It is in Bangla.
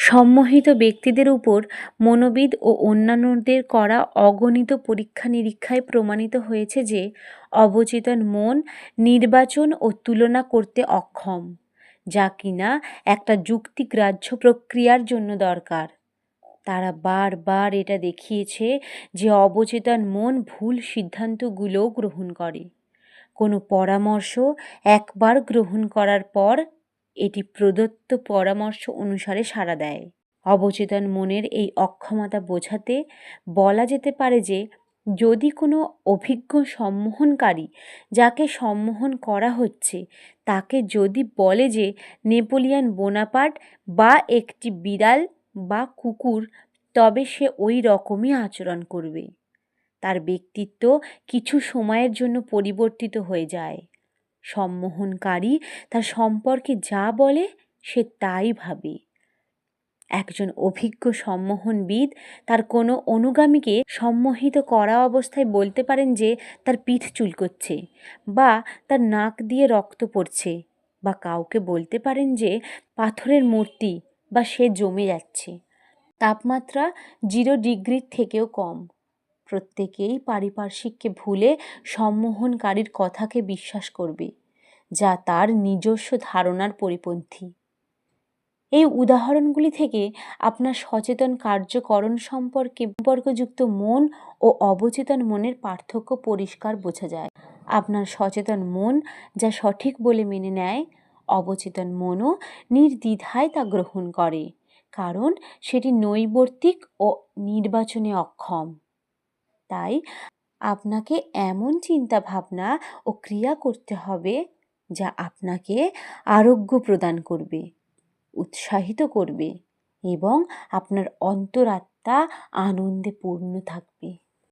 সম্মোহিত ব্যক্তিদের উপর মনোবিদ ও অন্যান্যদের করা অগণিত পরীক্ষা নিরীক্ষায় প্রমাণিত হয়েছে যে অবচেতন মন নির্বাচন ও তুলনা করতে অক্ষম, যা কিনা একটা যুক্তিগ্রাহ্য প্রক্রিয়ার জন্য দরকার। তারা বারবার এটা দেখিয়েছে যে অবচেতন মন ভুল সিদ্ধান্তগুলোও গ্রহণ করে। কোনো পরামর্শ একবার গ্রহণ করার পর এটি প্রদত্ত পরামর্শ অনুসারে সাড়া দেয়। অবচেতন মনের এই অক্ষমতা বোঝাতে বলা যেতে পারে যে, যদি কোনো অভিজ্ঞ সম্মোহনকারী যাকে সম্মোহন করা হচ্ছে, তাকে যদি বলে যে নেপোলিয়ান বোনাপাট বা একটি বিড়াল বা কুকুর, তবে সে ওই রকমই আচরণ করবে। তার ব্যক্তিত্ব কিছু সময়ের জন্য পরিবর্তিত হয়ে যায়। সম্মোহনকারী, তার সম্পর্কে যা বলে সে তাই ভাবে। একজন অভিজ্ঞ সম্মোহনবিদ তার কোনো অনুগামীকে সম্মোহিত করা অবস্থায় বলতে পারেন যে তার পিঠ চুলকোচ্ছে বা তার নাক দিয়ে রক্ত পড়ছে বা কাউকে বলতে পারেন যে পাথরের মূর্তি বা সে জমে যাচ্ছে। তাপমাত্রা জিরো ডিগ্রির থেকেও কম। প্রত্যেকেই পারিপার্শ্বিককে ভুলে সম্মোহনকারীর কথাকে বিশ্বাস করবে, যা তার নিজস্ব ধারণার পরিপন্থী। এই উদাহরণগুলি থেকে আপনার সচেতন কার্যকরণ সম্পর্কে সম্পর্কযুক্ত মন ও অবচেতন মনের পার্থক্য পরিষ্কার বোঝা যায়। আপনার সচেতন মন যা সঠিক বলে মেনে নেয়, অবচেতন মনও নির্দ্বিধায় তা গ্রহণ করে, কারণ সেটি নৈবর্তিক ও নির্বাচনে অক্ষম। তাই আপনাকে এমন চিন্তা ভাবনা ও ক্রিয়া করতে হবে যা আপনাকে আরোগ্য প্রদান করবে, উৎসাহিত করবে এবং আপনার অন্তরাত্মা আনন্দে পূর্ণ থাকবে।